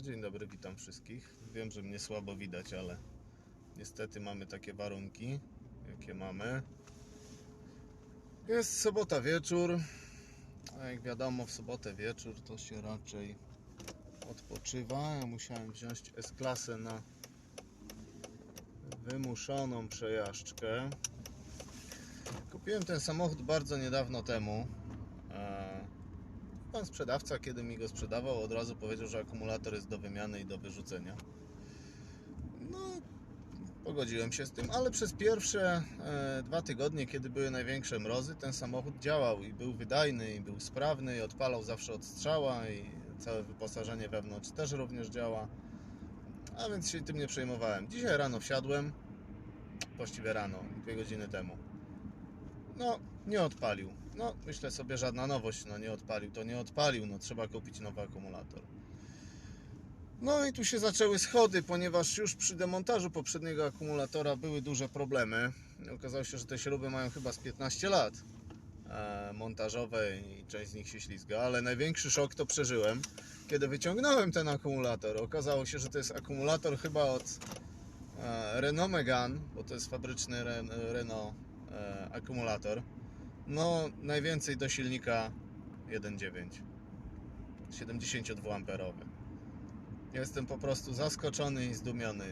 Dzień dobry, witam wszystkich. Wiem, że mnie słabo widać, ale niestety mamy takie warunki, jakie mamy. Jest sobota wieczór, a jak wiadomo, w sobotę wieczór to się raczej odpoczywa. Ja musiałem wziąć S-klasę na wymuszoną przejażdżkę. Kupiłem ten samochód bardzo niedawno temu. Pan sprzedawca, kiedy mi go sprzedawał, od razu powiedział, że akumulator jest do wymiany i do wyrzucenia. No, pogodziłem się z tym, ale przez pierwsze e, dwa tygodnie, kiedy były największe mrozy, ten samochód działał i był wydajny, i był sprawny, i odpalał zawsze od strzała, i całe wyposażenie wewnątrz też również działa. A więc się tym nie przejmowałem. Dzisiaj rano wsiadłem, właściwie rano, dwie godziny temu. No, nie odpalił. No, myślę sobie, żadna nowość, no nie odpalił, to nie odpalił, no trzeba kupić nowy akumulator. No i tu się zaczęły schody, ponieważ już przy demontażu poprzedniego akumulatora były duże problemy. Okazało się, że te śruby mają chyba z 15 lat e, montażowe i część z nich się ślizga, ale największy szok to przeżyłem, kiedy wyciągnąłem ten akumulator. Okazało się, że to jest akumulator chyba od e, Renault Megane, bo to jest fabryczny Ren, Renault e, akumulator. No, najwięcej do silnika 1.9 72 amperowy. Jestem po prostu zaskoczony i zdumiony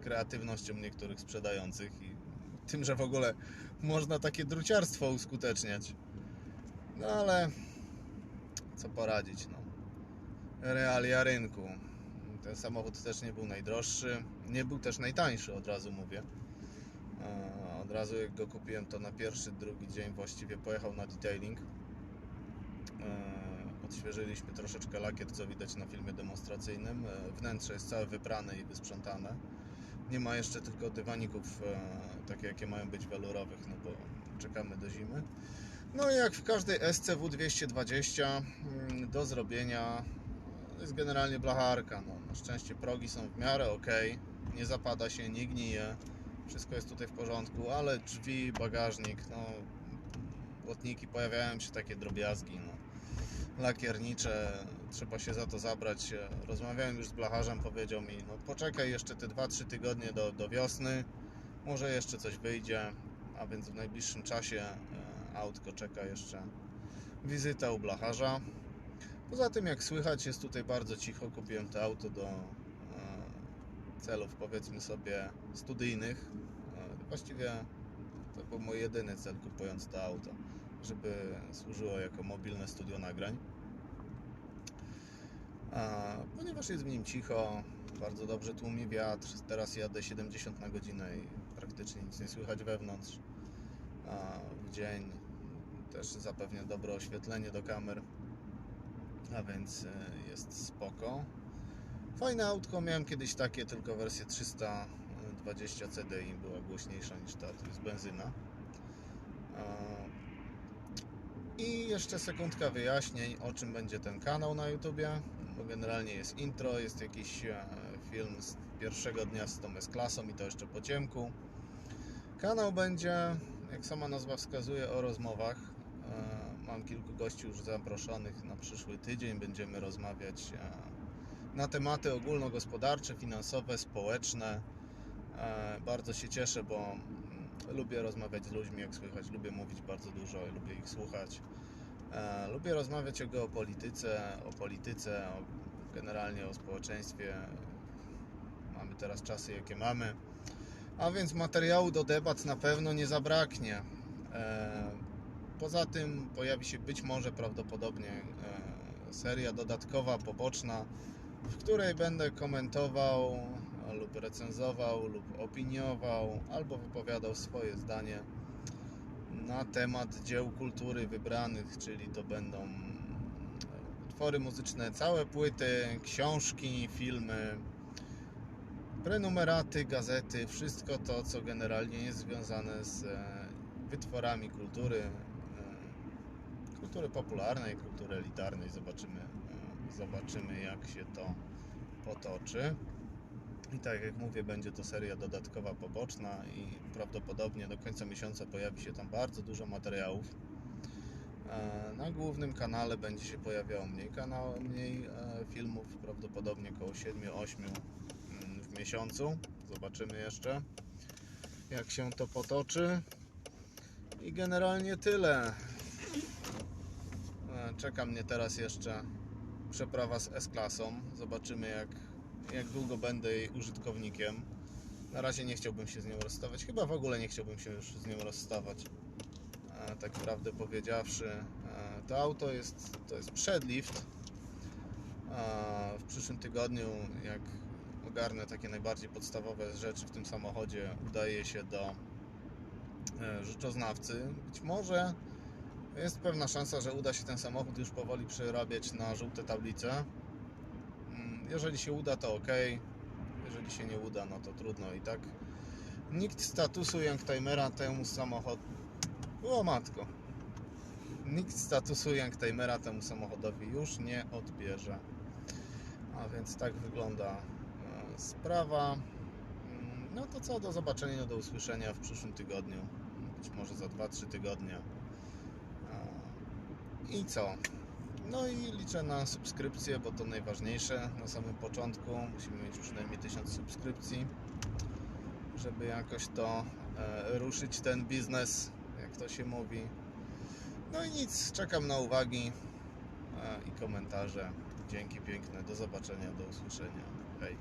kreatywnością niektórych sprzedających i tym, że w ogóle można takie druciarstwo uskuteczniać. No ale co poradzić, no. Realia rynku. Ten samochód też nie był najdroższy, nie był też najtańszy, od razu mówię. Od razu jak go kupiłem, to na pierwszy, drugi dzień właściwie pojechał na detailing. E, Odświeżyliśmy troszeczkę lakier, co widać na filmie demonstracyjnym. E, Wnętrze jest całe wyprane i wysprzątane. Nie ma jeszcze tylko dywaników, e, takie jakie mają być welurowych, no bo czekamy do zimy. No i jak w każdej SCW 220 mm, do zrobienia jest generalnie blacharka. No, na szczęście progi są w miarę ok, nie zapada się, nie gnije. Wszystko jest tutaj w porządku, ale drzwi, bagażnik, no, błotniki, pojawiają się takie drobiazgi, no, lakiernicze, trzeba się za to zabrać. Rozmawiałem już z blacharzem, powiedział mi, no poczekaj jeszcze te 2-3 tygodnie do, do wiosny, może jeszcze coś wyjdzie, a więc w najbliższym czasie e, autko czeka jeszcze wizyta u blacharza. Poza tym, jak słychać, jest tutaj bardzo cicho. Kupiłem to auto do celów, powiedzmy sobie, studyjnych. E, Właściwie to był mój jedyny cel kupując to auto, żeby służyło jako mobilne studio nagrań. A, ponieważ jest w nim cicho, bardzo dobrze tłumi wiatr. Teraz jadę 70 na godzinę i praktycznie nic nie słychać wewnątrz. A, w dzień też zapewnia dobre oświetlenie do kamer, a więc e, jest spoko. Fajne autko, miałem kiedyś takie, tylko wersję 320 CDI była głośniejsza niż ta, to jest benzyna. I jeszcze sekundka wyjaśnień, o czym będzie ten kanał na YouTubie, bo generalnie jest intro, jest jakiś e, film z pierwszego dnia z tą S-klasą i to jeszcze po ciemku. Kanał będzie, jak sama nazwa wskazuje, o rozmowach. E, Mam kilku gości już zaproszonych na przyszły tydzień. Będziemy rozmawiać e, na tematy ogólnogospodarcze, finansowe, społeczne. E, Bardzo się cieszę, bo mm, lubię rozmawiać z ludźmi, jak słychać. Lubię mówić bardzo dużo, lubię ich słuchać. E, Lubię rozmawiać o geopolityce, o polityce, o, generalnie o społeczeństwie. Mamy teraz czasy, jakie mamy. A więc materiału do debat na pewno nie zabraknie. E, Poza tym pojawi się być może prawdopodobnie seria dodatkowa, poboczna, w której będę komentował lub recenzował lub opiniował albo wypowiadał swoje zdanie na temat dzieł kultury wybranych, czyli to będą utwory muzyczne, całe płyty, książki, filmy, prenumeraty, gazety, wszystko to, co generalnie jest związane z e, wytworami kultury, e, kultury popularnej, kultury elitarnej. Zobaczymy, zobaczymy jak się to potoczy. I tak jak mówię, będzie to seria dodatkowa, poboczna i prawdopodobnie do końca miesiąca pojawi się tam bardzo dużo materiałów. E, Na głównym kanale będzie się pojawiało mniej, kanał, mniej e, filmów, prawdopodobnie około 7-8 mm, w miesiącu. Zobaczymy jeszcze, jak się to potoczy. I generalnie tyle. E, Czeka mnie teraz jeszcze przeprawa z S-klasą. Zobaczymy, jak, jak długo będę jej użytkownikiem. Na razie nie chciałbym się z nią rozstawać. Chyba w ogóle nie chciałbym się już z nią rozstawać. E, tak prawdę powiedziawszy, e, to auto jest, to jest przedlift. E, w przyszłym tygodniu, jak ogarnę takie najbardziej podstawowe rzeczy w tym samochodzie, udaje się do rzeczoznawcy. Być może jest pewna szansa, że uda się ten samochód już powoli przerabiać na żółte tablice. Mm, Jeżeli się uda, to ok. Jeżeli się nie uda, no to trudno i tak. Nikt statusu Youngtimera temu samochodowi. O matko. Nikt statusu Youngtimera temu samochodowi już nie odbierze. A więc tak wygląda e, sprawa. Mm, No to co, do zobaczenia, do usłyszenia w przyszłym tygodniu. Być może za 2-3 tygodnie. I co? No i liczę na subskrypcję, bo to najważniejsze na samym początku. Musimy mieć przynajmniej 1000 subskrypcji, żeby jakoś to e, ruszyć ten biznes, jak to się mówi. No i nic, czekam na uwagi e, i komentarze. Dzięki piękne, do zobaczenia, do usłyszenia. Hej.